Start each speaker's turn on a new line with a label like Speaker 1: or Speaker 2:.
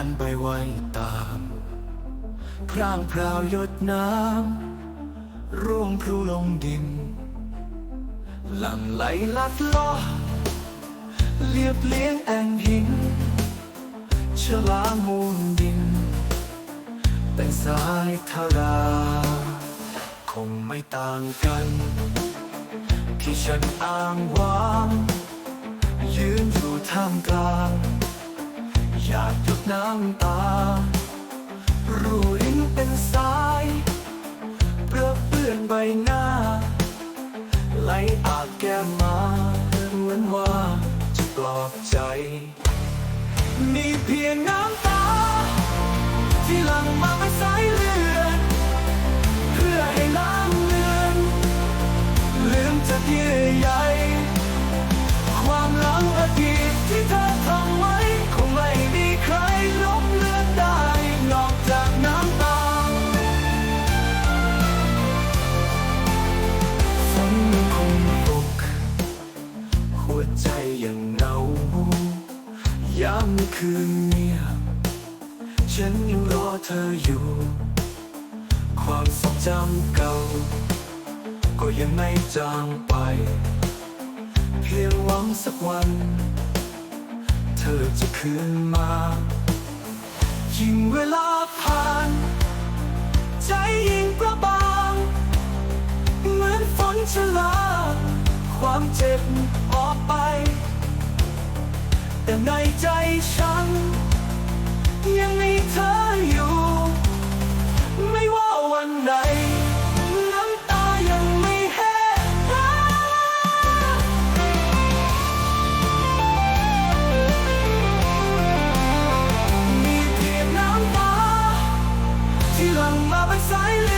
Speaker 1: อยไว้ตาม พร่างพราวยดน้ำร่วงพลูลงดิน หลั่งไหลลัดล้อเรียบเลี้ยงแอ่งหินชลามูลดิน เป็นสายธารา คงไม่ต่างกัน ที่ฉันอ้างว้างยืนอยู่ท่ามกลางอยาก น้ำตา รูรินเป็นสายเปลือเปื้อนใบหน้า ไหลอาบแก้มมาเหมือนว่าจะปลอบใจ มีเพียงน้ำตา ที่หลั่งมา คืนเงียบฉันยังรอเธออยู่ ความทรงจำเก่า ก็ยังไม่จางไป เพียงหวังสักวัน เธอจะคืนมายิ่งเวลาผ่าน ใจยิ่งประบาง เหมือนฝนชะลา ความเจ็บออกไป แต่ในใจฉัน ยังมีเธออยู่ ไม่ว่าวันไหนน้ำตายังไม่แห้งมีเพียงน้ำตา ที่หลั่งมาเป็นสายเลือ